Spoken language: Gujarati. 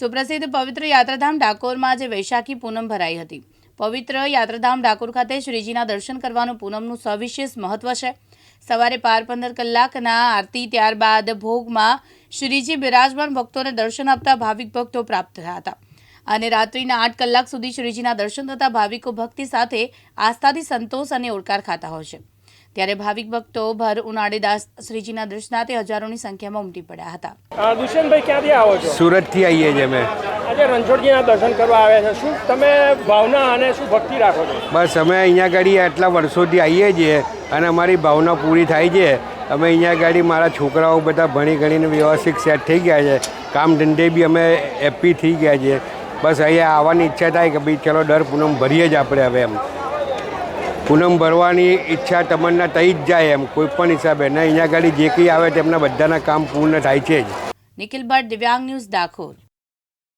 સુપ્રસિદ્ધ પવિત્ર યાત્રાધામ ડાકોરમાં આજે વૈશાખી પૂનમ ભરાઈ હતી. પવિત્ર યાત્રાધામ ડાકોર ખાતે શ્રીજીના દર્શન કરવાનું પૂનમનું સવિશેષ મહત્વ છે. સવારે પાર પંદર કલાકના આરતી ત્યારબાદ ભોગમાં શ્રીજી બિરાજમાન ભક્તોને દર્શન આપતા ભાવિક ભક્તો પ્રાપ્ત થયા હતા. અને રાત્રિના આઠ કલાક સુધી શ્રીજીના દર્શન થતા ભાવિકો ભક્તિ સાથે આસ્થાથી સંતોષ અને ઓળકાર ખાતા હોય છે. ત્યારે ભાવિક ભક્તો ભર ઉનાળે દાસ શ્રીજીના દર્શનાર્થે હજારોની સંખ્યામાં ઉમટી પડ્યા હતા. દુષ્યંતભાઈ ક્યાંથી આવો છો? સુરતથી આવીએ છીએ અમે. આજે રણછોડજીના દર્શન કરવા આવ્યા છે. શું તમે ભાવના અને શું ભક્તિ રાખો છો? બસ અમે અહીંયા ગાડી આટલા વર્ષોથી આવીએ છીએ અને અમારી ભાવના પૂરી થાય છે. અમે અહીંયા ગાડી મારા છોકરાઓ બધા ભણી ગણીને વ્યવસ્થિત સેટ થઈ ગયા છે. કામ ધંધે બી અમે હેપી થઈ ગયા છીએ. બસ અહીંયા આવવાની ઈચ્છા થાય કે ભાઈ ચલો દર પૂનમ ભરીએ જ આપણે હવે એમ. પૂનમ ભરવાની ઈચ્છા તમન્ના થઈ જ જાય એમ. કોઈ પણ હિસાબે. ને અહીંયા આગળ જે કંઈ આવે તેમના બધાના કામ પૂર્ણ થાય છે જ. નિખિલ ભટ્ટ દિવ્યાંગ ન્યૂઝ ડાકોર